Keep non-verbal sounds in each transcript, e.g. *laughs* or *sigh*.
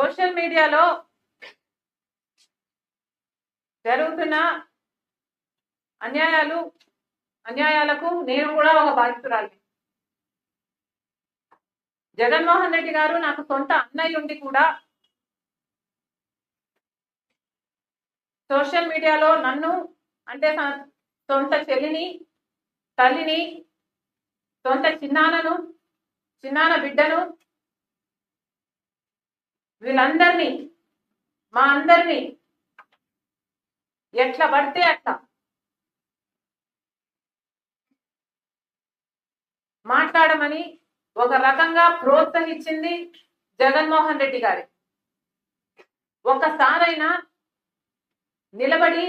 Social మీడియాలో జరుగుతున్న అన్యాయాలు అన్యాయాలకు నేను కూడా ఒక బాధితురాలి జగన్మోహన్ రెడ్డి గారు నాకు సొంత అన్నయ్య ఉండి కూడా సోషల్ మీడియాలో నన్ను అంటే సొంత చెల్లిని తల్లిని సొంత చిన్నానను చిన్నాన బిడ్డను వీళ్ళందరినీ మా అందరినీ ఎట్లా పడితే అట్లా మాట్లాడమని ఒక రకంగా ప్రోత్సహించింది జగన్మోహన్ రెడ్డి గారి. ఒకసారైనా నిలబడి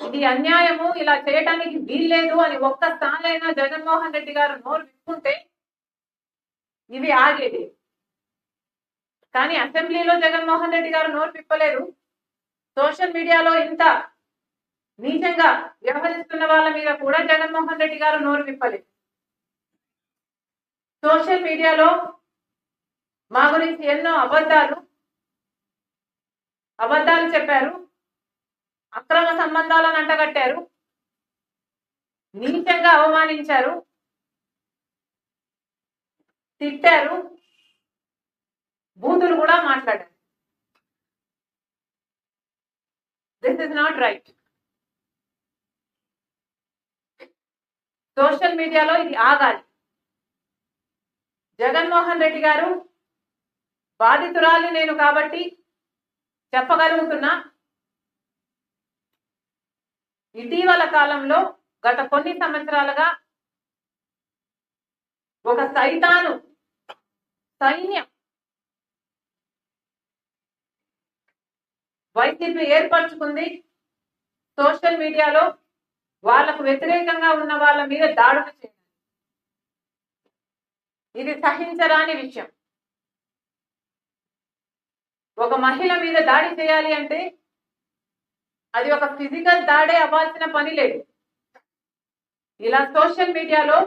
ఇది అన్యాయము ఇలా చేయటానికి వీల్లేదు అని ఒక్కసారైనా జగన్మోహన్ రెడ్డి గారు నోరు విప్పుకుంటే ఇవి ఆగేది. కానీ అసెంబ్లీలో జగన్మోహన్ రెడ్డి గారు నోరు పిప్పలేరు సోషల్ మీడియాలో ఇంత నీచంగా వ్యవహరిస్తున్న వాళ్ళ మీద కూడా జగన్మోహన్ రెడ్డి గారు నోరు విప్పలేదు. సోషల్ మీడియాలో మా గురించి ఎన్నో అబద్ధాలు అబద్ధాలు చెప్పారు అక్రమ సంబంధాలను అంటగట్టారు నీచంగా అవమానించారు తిట్టారు బూతులు కూడా మాట్లాడారు. This is not right social మీడియాలో ఇది ఆగాలి. జగన్మోహన్ రెడ్డి గారు బాధితురాలి నేను కాబట్టి చెప్పగలుగుతున్నా. ఇటీవల కాలంలో గత కొన్ని సంవత్సరాలుగా ఒక సైతాను సైన్యం వైసీపీ ఏర్పరచుకుంది. సోషల్ మీడియాలో వాళ్ళకు వ్యతిరేకంగా ఉన్న వాళ్ళ మీద దాడులు చేయడం ఇది సహించరాని విషయం. ఒక మహిళ మీద దాడి చేయాలి అంటే అది ఒక ఫిజికల్ దాడే అవ్వాల్సిన పని లేదు. ఇలా సోషల్ మీడియాలో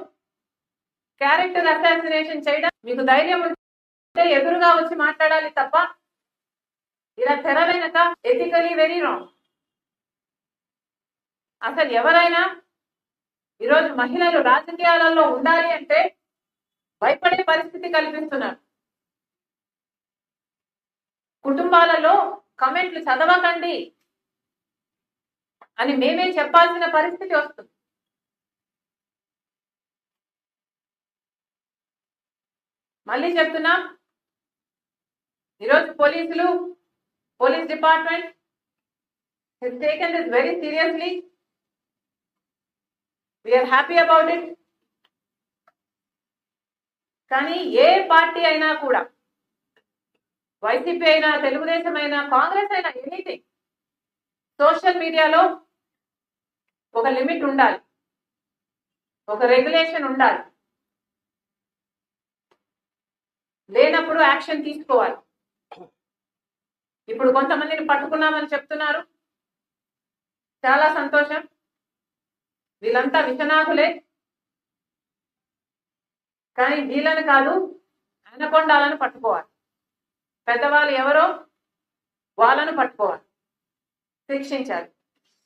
క్యారెక్టర్ అసాసినేషన్ చేయడం మీకు ధైర్యం ఉంటే ఎదురుగా వచ్చి మాట్లాడాలి తప్ప ఇలా తెర వెనక ఎథికలీ వెరీ రాంగ్ అసలు ఎవరైనా ఈరోజు మహిళలు రాజకీయాలలో ఉండాలి అంటే భయపడే పరిస్థితి కల్పిస్తున్నారు. కుటుంబాలలో కమెంట్లు చదవకండి అని మేమే చెప్పాల్సిన పరిస్థితి వస్తుంది. మళ్ళీ చెప్తున్నా ఈరోజు పోలీసులు police department has taken this very seriously. We are happy about it. కానీ ఏ పార్టీ అయినా కూడా వైసీపీ అయినా తెలుగుదేశం అయినా కాంగ్రెస్ అయినా ఎనీథింగ్ సోషల్ మీడియాలో ఒక లిమిట్ ఉండాలి ఒక రెగ్యులేషన్ ఉండాలి లేనప్పుడు యాక్షన్ తీసుకోవాలి ఇప్పుడు కొంతమందిని పట్టుకున్నామని చెప్తున్నారు. చాలా సంతోషం. వీళ్ళంతా విషనాకులే కానీ వీళ్ళని కాదు అనకొండాలను పట్టుకోవాలి. పెద్దవాళ్ళు ఎవరో వాళ్ళను పట్టుకోవాలి. శిక్షించాలి.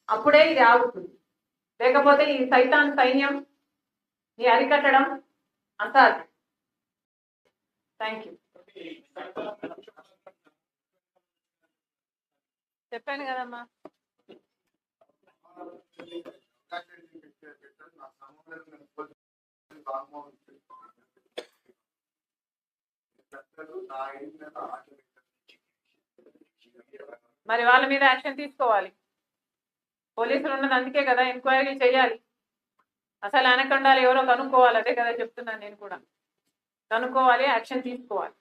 అప్పుడే ఇది ఆగుతుంది. లేకపోతే ఈ సైతాన్ సైన్యం ఈ అరికట్టడం అసాధ్యం థ్యాంక్ యూ చెప్పాను కదమ్మా. మరి వాళ్ళ మీద యాక్షన్ తీసుకోవాలి. పోలీసులు ఉన్నది అందుకే కదా ఎంక్వైరీ చేయాలి. అసలు అనకుండా ఎవరో కనుక్కోవాలి అదే కదా చెప్తున్నాను నేను కూడా. కనుక్కోవాలి యాక్షన్ తీసుకోవాలి.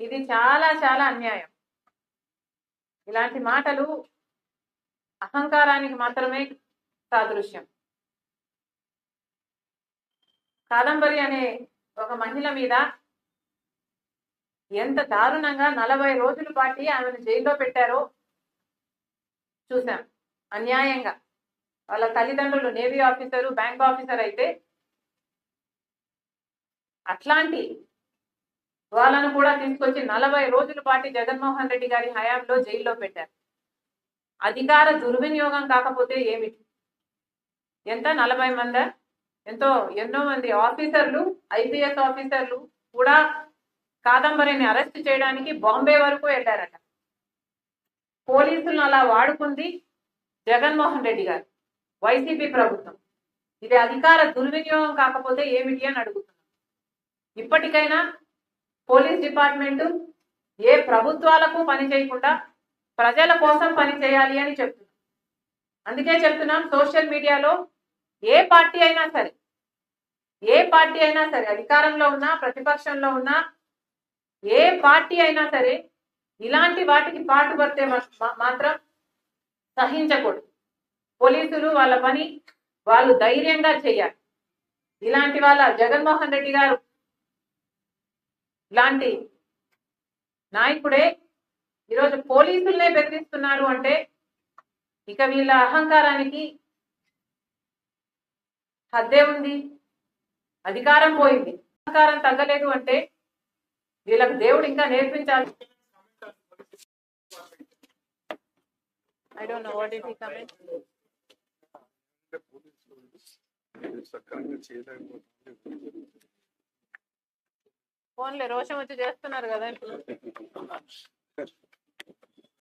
ఇది చాలా చాలా అన్యాయం. ఇలాంటి మాటలు అహంకారానికి మాత్రమే సాదృశ్యం. కాదంబరి అనే ఒక మహిళ మీద ఎంత దారుణంగా నలభై రోజులు పాటి ఆమెను జైల్లో పెట్టారో చూసాం అన్యాయంగా. వాళ్ళ తల్లిదండ్రులు నేవీ ఆఫీసరు బ్యాంక్ ఆఫీసర్ అయితే అట్లాంటి వాళ్ళను కూడా తీసుకొచ్చి నలభై రోజుల పాటు జగన్మోహన్ రెడ్డి గారి హయాంలో జైల్లో పెట్టారు. అధికార దుర్వినియోగం కాకపోతే ఏమిటి ఎంత? నలభై మంది? ఎంతో? ఎన్నో మంది ఆఫీసర్లు ఐపీఎస్ ఆఫీసర్లు కూడా కాదంబరిని అరెస్ట్ చేయడానికి బాంబే వరకు వెళ్ళారట. పోలీసులను అలా వాడుకుంది జగన్మోహన్ రెడ్డి గారు. వైసీపీ ప్రభుత్వం. ఇది అధికార దుర్వినియోగం కాకపోతే ఏమిటి అని అడుగుతున్నాం. ఇప్పటికైనా పోలీస్ డిపార్ట్మెంట్ ఏ ప్రభుత్వాలకు పని చేయకుండా ప్రజల కోసం పని చేయాలి అని చెప్తున్నాం. అందుకే చెప్తున్నాం సోషల్ మీడియాలో ఏ పార్టీ అయినా సరే ఏ పార్టీ అయినా సరే అధికారంలో ఉన్నా ప్రతిపక్షంలో ఉన్నా ఏ పార్టీ అయినా సరే ఇలాంటి వాటికి పాటుపడితే పడితే మాత్రం సహించకూడదు. పోలీసులు వాళ్ళ పని వాళ్ళు ధైర్యంగా చేయాలి. ఇలాంటి వాళ్ళ జగన్మోహన్ రెడ్డి గారు ఇలాంటి నాయకుడే ఈరోజు పోలీసులనే బెదిరిస్తున్నారు అంటే ఇక వీళ్ళ అహంకారానికి హద్దే ఉంది అధికారం పోయింది. అహంకారం తగ్గలేదు అంటే వీళ్ళకి దేవుడు ఇంకా నేర్పించాలి. I don't know what is the comment అంటే పోలీసులు సక్రమంగా చేయలేకపోతే ఫోన్లే రోషం వచ్చి చేస్తున్నారు కదా ఇప్పుడు. *laughs*